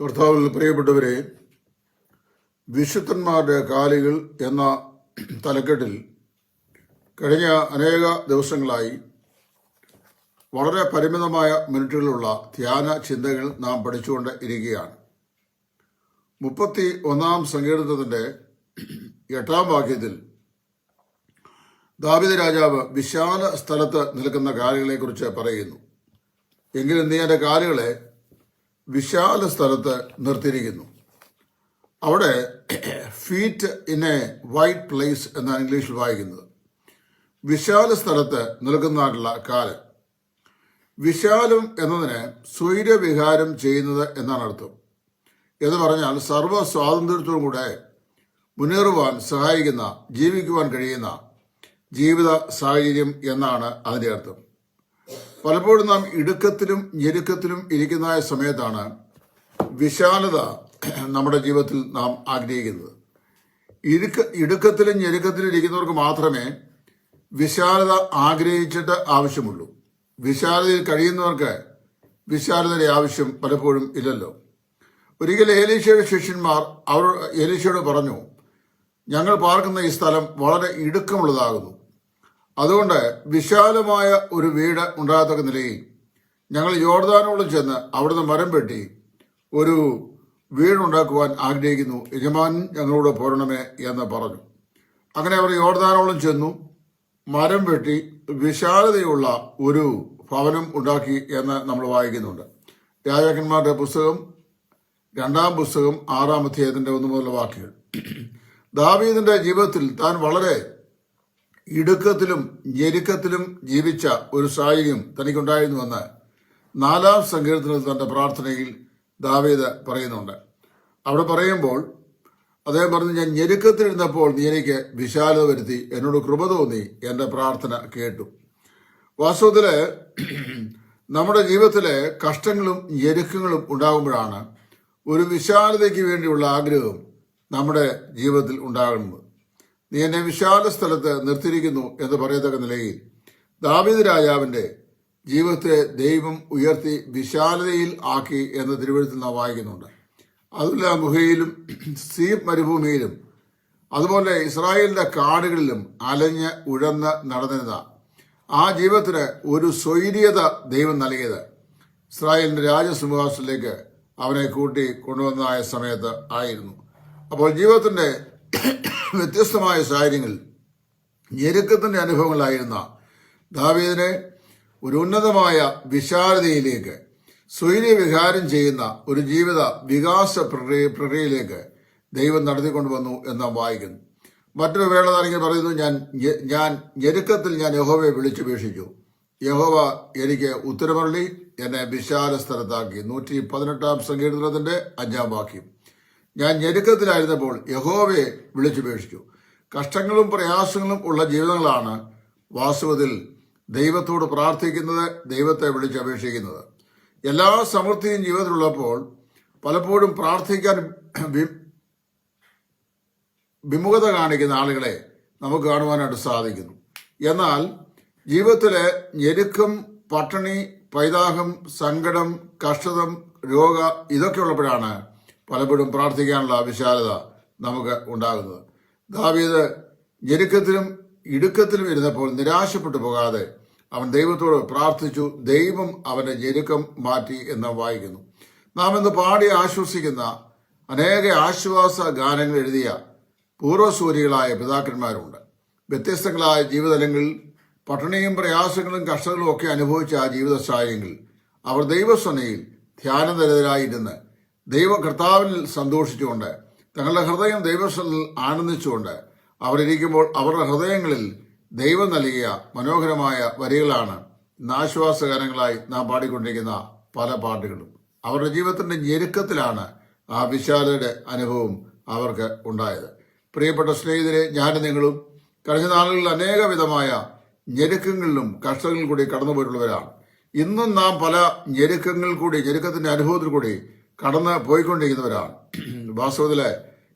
കർത്താവിൽ പ്രിയപ്പെട്ടവരെ വിശുദ്ധന്മാരുടെ കാലുകൾ എന്ന തലക്കെട്ടിൽ കഴിഞ്ഞ അനേക ദിവസങ്ങളായി വളരെ പരിമിതമായ മിനിറ്റുകളുള്ള ധ്യാന ചിന്തകൾ നാം പഠിച്ചുകൊണ്ട് ഇരിക്കുകയാണ്. മുപ്പത്തി ഒന്നാം സങ്കീർത്തനത്തിന്റെ എട്ടാം വാക്യത്തിൽ ദാവിദ രാജാവ് വിശാല സ്ഥലത്ത് നിൽക്കുന്ന കാലുകളെക്കുറിച്ച് പറയുന്നു. എങ്കിലും നീ എന്റെ കാലുകളെ വിശാല സ്ഥലത്ത് നിർത്തിയിരിക്കുന്നു. അവിടെ feet in a white place എന്നാണ് ഇംഗ്ലീഷിൽ വായിക്കുന്നത്. വിശാല സ്ഥലത്ത് നിൽക്കുന്നതായിട്ടുള്ള കാൽ. വിശാലം എന്നതിന് സ്വൈര്യവിഹാരം ചെയ്യുന്നത് എന്നാണ് അർത്ഥം. എന്ന് പറഞ്ഞാൽ സർവ സ്വാതന്ത്ര്യത്തോടും കൂടെ മുന്നേറുവാൻ സഹായിക്കുന്ന ജീവിക്കുവാൻ കഴിയുന്ന ജീവിത സാഹചര്യം എന്നാണ് അതിന്റെ അർത്ഥം. പലപ്പോഴും നാം ഇടുക്കത്തിലും ഞെരുക്കത്തിലും ഇരിക്കുന്ന സമയത്താണ് വിശാലത നമ്മുടെ ജീവിതത്തിൽ നാം ആഗ്രഹിക്കുന്നത്. ഇടുക്ക ഇടുക്കത്തിലും ഞെരുക്കത്തിലും ഇരിക്കുന്നവർക്ക് മാത്രമേ വിശാലത ആഗ്രഹിച്ചിട്ട് ആവശ്യമുള്ളൂ. വിശാലതയിൽ കഴിയുന്നവർക്ക് വിശാലതയുടെ ആവശ്യം പലപ്പോഴും ഇല്ലല്ലോ. ഒരിക്കൽ ഏലീഷയുടെ ശിഷ്യന്മാർ അവർ ഏലീഷയോട് പറഞ്ഞു ഞങ്ങൾ പാർക്കുന്ന ഈ സ്ഥലം വളരെ ഇടുക്കമുള്ളതാകുന്നു. അതുകൊണ്ട് വിശാലമായ ഒരു വീട് ഉണ്ടാകത്തക്ക നിലയിൽ ഞങ്ങൾ യോർദാനോളം ചെന്ന് അവിടുന്ന് മരം വെട്ടി ഒരു വീടുണ്ടാക്കുവാൻ ആഗ്രഹിക്കുന്നു. യജമാൻ ഞങ്ങളോട് പോരണമേ എന്ന് പറഞ്ഞു. അങ്ങനെ അവർ യോർദാനോളം ചെന്നു മരം വെട്ടി വിശാലതയുള്ള ഒരു ഭവനം ഉണ്ടാക്കി എന്ന് നമ്മൾ വായിക്കുന്നുണ്ട്. രാജാക്കന്മാരുടെ പുസ്തകം രണ്ടാം പുസ്തകം ആറാം അധ്യായത്തിന്റെ ഒന്ന് മുതലുള്ള വാക്കുകൾ ദാവീദിന്റെ ജീവിതത്തിൽ താൻ വളരെ ഇടുക്കത്തിലും ഞെരുക്കത്തിലും ജീവിച്ച ഒരു സാഹചര്യം തനിക്കുണ്ടായിരുന്നുവെന്ന് നാലാം സങ്കീർത്തനത്തിൽ തന്റെ പ്രാർത്ഥനയിൽ ദാവീദ് പറയുന്നുണ്ട്. അവിടെ പറയുമ്പോൾ അദ്ദേഹം പറഞ്ഞു ഞാൻ ഞെരുക്കത്തിലിരുന്നപ്പോൾ നീ എനിക്ക് വിശാലത വരുത്തി എന്നോട് കൃപ തോന്നി എന്റെ പ്രാർത്ഥന കേട്ടു. വാസ്തവത്തിൽ നമ്മുടെ ജീവിതത്തിലെ കഷ്ടങ്ങളും ഞെരുക്കങ്ങളും ഉണ്ടാകുമ്പോഴാണ് ഒരു വിശാലതയ്ക്ക് വേണ്ടിയുള്ള ആഗ്രഹം നമ്മുടെ ജീവിതത്തിൽ ഉണ്ടാകുന്നത്. നീ എന്നെ വിശാല സ്ഥലത്ത് നിർത്തിയിരിക്കുന്നു എന്ന് പറയത്തക്ക നിലയിൽ ദാവീദ് രാജാവിന്റെ ജീവിതത്തെ ദൈവം ഉയർത്തി വിശാലതയിൽ ആക്കി എന്ന് തിരുവഴുത്തിൽ നാം വായിക്കുന്നുണ്ട്. അതുല്ല ഗുഹയിലും സീപ് മരുഭൂമിയിലും അതുപോലെ ഇസ്രായേലിന്റെ കാടുകളിലും അലഞ്ഞ് ഉഴന്ന് നടന്നിരുന്ന ആ ജീവിതത്തിന് ഒരു സ്വൈര്യത ദൈവം നൽകിയത്. ഇസ്രായേലിന്റെ രാജസിംഹാസത്തിലേക്ക് അവനെ കൂട്ടി കൊണ്ടുവന്നതായ സമയത്ത് ആയിരുന്നു. അപ്പോൾ ജീവിതത്തിന്റെ വ്യത്യസ്തമായ സാഹചര്യങ്ങളിൽ ഞെരുക്കത്തിന്റെ അനുഭവങ്ങളായിരുന്ന ദാവീദിനെ ഒരു ഉന്നതമായ വിശാലതയിലേക്ക് സ്വൈര്യവിഹാരം ചെയ്യുന്ന ഒരു ജീവിത വികാസ പ്രക്രിയ പ്രക്രിയയിലേക്ക് ദൈവം നടത്തിക്കൊണ്ടുവന്നു എന്ന് വായിക്കുന്നു. മറ്റൊരു വേളതാണെങ്കിൽ പറയുന്നു ഞാൻ ഞാൻ ഞെരുക്കത്തിൽ ഞാൻ യഹോവയെ വിളിച്ചുപേക്ഷിച്ചു. യഹോവ എനിക്ക് ഉത്തരമരളി എന്നെ വിശാല സ്ഥലത്താക്കി നൂറ്റി പതിനെട്ടാം സങ്കീർത്തനത്തിന്റെ അഞ്ചാം വാക്യം. ഞാൻ ഞെരുക്കത്തിലായിരുന്നപ്പോൾ യഹോവയെ വിളിച്ചുപേക്ഷിച്ചു. കഷ്ടങ്ങളും പ്രയാസങ്ങളും ഉള്ള ജീവിതങ്ങളാണ് വാസ്തവത്തിൽ ദൈവത്തോട് പ്രാർത്ഥിക്കുന്നത് ദൈവത്തെ വിളിച്ചപേക്ഷിക്കുന്നത്. എല്ലാ സമൃദ്ധിയും ജീവിതത്തിലുള്ളപ്പോൾ പലപ്പോഴും പ്രാർത്ഥിക്കാൻ വിമുഖത കാണിക്കുന്ന ആളുകളെ നമുക്ക് കാണുവാനായിട്ട് സാധിക്കുന്നു. എന്നാൽ ജീവിതത്തിലെ ഞെരുക്കം പട്ടിണി പൈതാഹം സങ്കടം കഷ്ടതം രോഗ ഇതൊക്കെ ഉള്ളപ്പോഴാണ് പലപ്പോഴും പ്രാർത്ഥിക്കാനുള്ള വിശാലത നമുക്ക് ഉണ്ടാകുന്നത്. ദാവീദ് ഞെരുക്കത്തിലും ഇടുക്കത്തിലും ഇരുന്നപ്പോൾ നിരാശപ്പെട്ടു പോകാതെ അവൻ ദൈവത്തോട് പ്രാർത്ഥിച്ചു ദൈവം അവന്റെ ഞെരുക്കം മാറ്റി എന്ന് വായിക്കുന്നു. നാം ഇന്ന് പാടി ആശ്വസിക്കുന്ന അനേക ആശ്വാസ ഗാനങ്ങൾ എഴുതിയ പൂർവസൂരികളായ പിതാക്കന്മാരുണ്ട്. വ്യത്യസ്തങ്ങളായ ജീവിതലങ്ങളിൽ പട്ടിണിയും പ്രയാസങ്ങളും കഷ്ടങ്ങളും ഒക്കെ അനുഭവിച്ച ആ ജീവിത സാഹചര്യങ്ങളിൽ അവർ ദൈവസ്വനയിൽ ധ്യാനനിരതരായിരുന്ന് ദൈവ കർത്താവിൽ സന്തോഷിച്ചുകൊണ്ട് തങ്ങളുടെ ഹൃദയം ദൈവത്തിൽ ആനന്ദിച്ചുകൊണ്ട് അവരിരിക്കുമ്പോൾ അവരുടെ ഹൃദയങ്ങളിൽ ദൈവം നൽകിയ മനോഹരമായ വരികളാണ് നാശ്വാസകരങ്ങളായി നാം പാടിക്കൊണ്ടിരിക്കുന്ന പല പാട്ടുകളും. അവരുടെ ജീവിതത്തിന്റെ ഞെരുക്കത്തിലാണ് ആ വിശാലയുടെ അനുഭവം അവർക്ക് ഉണ്ടായത്. പ്രിയപ്പെട്ട സ്നേഹിതരെ ഞാനും നിങ്ങളും കഴിഞ്ഞ നാളുകളിൽ അനേക വിധമായ ഞെരുക്കങ്ങളിലും കഷ്ടങ്ങളിൽ കൂടി കടന്നുപോയിട്ടുള്ളവരാണ്. ഇന്നും നാം പല ഞെരുക്കങ്ങളിൽ കൂടി ഞെരുക്കത്തിന്റെ അനുഭവത്തിൽ കൂടി കടന്ന് പോയിക്കൊണ്ടിരിക്കുന്നവരാണ് വാസ്തവത്തിൽ.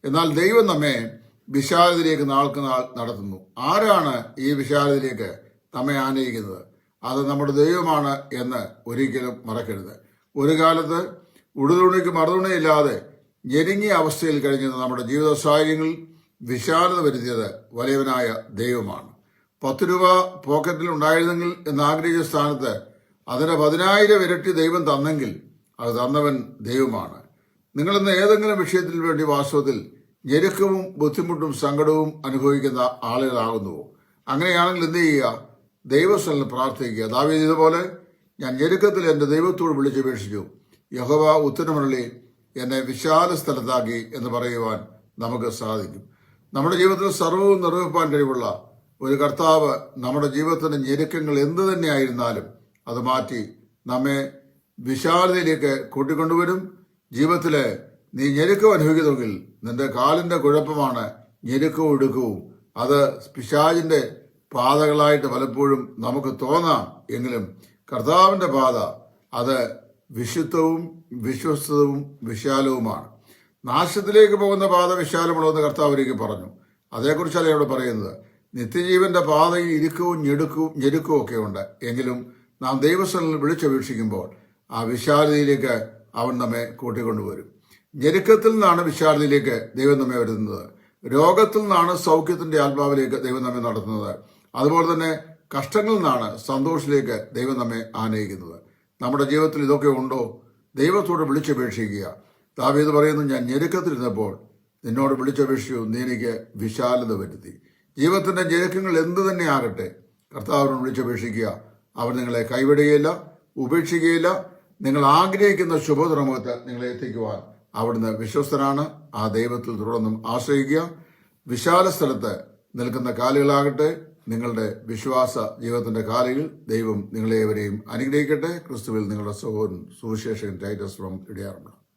എന്നാൽ ദൈവം നമ്മെ വിശാലതയിലേക്ക് നാൾക്ക് നാൾ നടത്തുന്നു. ആരാണ് ഈ വിശാലതയിലേക്ക് നമ്മെ ആനയിക്കുന്നത്? അത് നമ്മുടെ ദൈവമാണ് എന്ന് ഒരിക്കലും മറക്കരുത്. ഒരു കാലത്ത് ഉടുതുണിക്ക് മറുതുണയില്ലാതെ ഞെരുങ്ങിയ അവസ്ഥയിൽ കഴിഞ്ഞിരുന്ന നമ്മുടെ ജീവിത സാഹചര്യങ്ങളിൽ വിശാലത വരുത്തിയത് വലിയവനായ ദൈവമാണ്. പത്ത് രൂപ പോക്കറ്റിൽ ഉണ്ടായിരുന്നെങ്കിൽ എന്നാഗ്രഹിച്ച സ്ഥാനത്ത് അതിന് പതിനായിരം ഇരട്ടി ദൈവം തന്നെങ്കിൽ അത് തന്നവൻ ദൈവമാണ്. നിങ്ങൾ ഇന്ന് ഏതെങ്കിലും വിഷയത്തിൽ വേണ്ടി വാസ്തവത്തിൽ ഞെരുക്കവും ബുദ്ധിമുട്ടും സങ്കടവും അനുഭവിക്കുന്ന ആളുകളാകുന്നുവോ അങ്ങനെയാണെങ്കിൽ എന്ത് ചെയ്യുക? ദൈവസ്ഥലം പ്രാർത്ഥിക്കുക. ദാവീദ് ഇതുപോലെ ഞാൻ ഞെരുക്കത്തിൽ എന്റെ ദൈവത്തോട് വിളിച്ചപേക്ഷിച്ചു. യഹോവ ഉത്തരമുള്ളി എന്നെ വിശാല സ്ഥലത്താക്കി എന്ന് പറയുവാൻ നമുക്ക് സാധിക്കും. നമ്മുടെ ജീവിതത്തിൽ സർവവും നിർവഹിപ്പാൻ കഴിവുള്ള ഒരു കർത്താവ് നമ്മുടെ ജീവിതത്തിന്റെ ഞെരുക്കങ്ങൾ എന്തു തന്നെയായിരുന്നാലും അത് മാറ്റി നമ്മെ വിശാലതയിലേക്ക് കൂട്ടിക്കൊണ്ടുവരും. ജീവിതത്തിലെ നീ ഞെരുക്കം അനുഭവിക്കുന്നുവെങ്കിൽ നിന്റെ കാലിന്റെ കുഴപ്പമാണ് ഞെരുക്കവും എടുക്കവും അത് പിശാജിന്റെ പാതകളായിട്ട് പലപ്പോഴും നമുക്ക് തോന്നാം. എങ്കിലും കർത്താവിന്റെ പാത അത് വിശുദ്ധവും വിശ്വസ്തവും വിശാലവുമാണ്. നാശത്തിലേക്ക് പോകുന്ന പാത വിശാലമുള്ളതെന്ന് കർത്താവ് ഒരിക്കൽ പറഞ്ഞു. അതേക്കുറിച്ചല്ല ഇവിടെ പറയുന്നത്. നിത്യജീവന്റെ പാതയിൽ ഇരുക്കവും ഞെടുക്കവും ഞെരുക്കവും ഒക്കെ ഉണ്ട്. എങ്കിലും നാം ദൈവസ്ഥലിൽ വിളിച്ചപേക്ഷിക്കുമ്പോൾ ആ വിശാലതയിലേക്ക് അവൻ നമ്മെ കൂട്ടിക്കൊണ്ടുവരും ഞെരുക്കത്തിൽ നിന്നാണ് വിശാലതയിലേക്ക് ദൈവം നമ്മെ വരുന്നത് രോഗത്തിൽ നിന്നാണ് സൗഖ്യത്തിന്റെ ആത്മാവിലേക്ക് ദൈവം നമ്മെ നടത്തുന്നത്. അതുപോലെ തന്നെ കഷ്ടങ്ങളിൽ നിന്നാണ് സന്തോഷത്തിലേക്ക് ദൈവം നമ്മെ ആനയിക്കുന്നത്. നമ്മുടെ ജീവിതത്തിൽ ഇതൊക്കെ ഉണ്ടോ? ദൈവത്തോട് വിളിച്ചപേക്ഷിക്കുക. താവീത് പറയുന്നു ഞാൻ ഞെരുക്കത്തിലിരുന്നപ്പോൾ നിന്നോട് വിളിച്ചപേക്ഷിച്ചു. നീ എനിക്ക് വിശാലത വരുത്തി. ജീവിതത്തിന്റെ ഞെരുക്കങ്ങൾ എന്തു തന്നെ ആകട്ടെ കർത്താവിനോട് വിളിച്ചപേക്ഷിക്കുക. അവർ നിങ്ങളെ കൈവിടുകയില്ല ഉപേക്ഷിക്കുകയില്ല നിങ്ങൾ ആഗ്രഹിക്കുന്ന ശുഭതുറമുഖത്ത് നിങ്ങളെ എത്തിക്കുവാൻ അവിടുന്ന് വിശ്വസ്തനാണ്. ആ ദൈവത്തിൽ തുടർന്നും ആശ്രയിക്കുക. വിശാല സ്ഥലത്ത് നിൽക്കുന്ന കാലുകളാകട്ടെ നിങ്ങളുടെ വിശ്വാസ ജീവിതത്തിന്റെ കാലുകൾ ദൈവം നിങ്ങളെവരെയും അനുഗ്രഹിക്കട്ടെ. ക്രിസ്തുവിൽ നിങ്ങളുടെ സഹോദരൻ സുവിശേഷൻ ടൈറ്റസ് ഫ്രം ഇടിയാറുണ്ട്